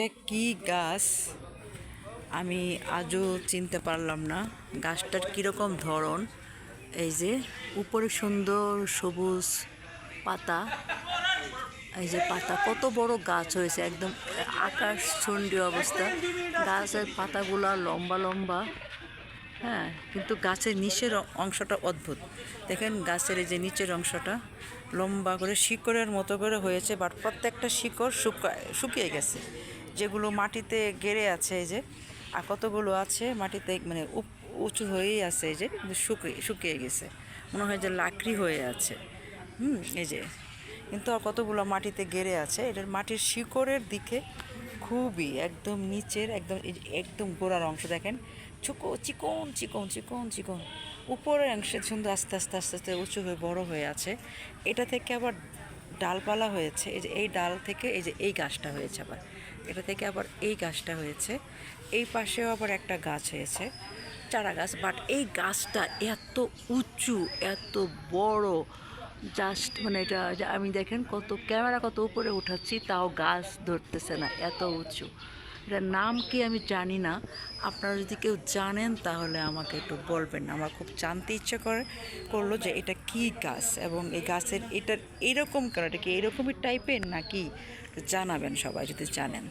এটা কি গাছ আমি আজও চিনতে পারলাম না। গাছটার কীরকম ধরন? এই যে উপরে সুন্দর সবুজ পাতা। এই যে পাতা, কত বড় গাছ হয়েছে, একদম আকাশ ছন্ডী অবস্থা। গাছের পাতাগুলা লম্বা লম্বা। হ্যাঁ কিন্তু গাছের নিচের অংশটা অদ্ভুত। দেখেন গাছের এই যে নিচের অংশটা লম্বা করে শিকড়ের মতো করে হয়েছে, বাট প্রত্যেকটা শিকড় শুকায় শুকিয়ে গেছে। যেগুলো মাটিতে গেড়ে আছে এই যে, আর কতগুলো আছে মাটিতে মানে উঁচু হয়েই আছে এই যে শুকিয়ে শুকিয়ে গেছে। মনে হয় যে লাকড়ি হয়ে আছে। হুম, এই যে। কিন্তু আর কতগুলো মাটিতে গেড়ে আছে, এটার মাটির শিকড়ের দিকে খুবই একদম নিচের, একদম একদম গোড়ার অংশ দেখেন, চুকো, চিকন চিকন চিকন চিকন। উপরের অংশে সুন্দর আস্তে আস্তে আস্তে আস্তে, উঁচু হয়ে, বড় হয়ে আছে। এটা থেকে আবার ডালপালা হয়েছে, এই যে এই ডাল থেকে এই যে এই গাছটা হয়েছে আবার। এটা থেকে আবার এই গাছটা হয়েছে, এই পাশেও আবার একটা গাছ হয়েছে, চারা গাছ। বাট এই গাছটা এত উঁচু, এত বড় জাস্ট মানে এটা আমি দেখেন কত, ক্যামেরা কত উপরে উঠাচ্ছি, তাও গাছ ধরতেছে না, এত উঁচু। এটার নাম কি আমি জানি না। আপনারা যদি কেউ জানেন তাহলে আমাকে একটু বলবেন। আমার খুব জানতে ইচ্ছে করে, করল যে এটা কি গাছ এবং এই গাছের এটার এরকম কেন এটা কি এরকমই টাইপের নাকি? জানাবেন সবাই যদি জানেন।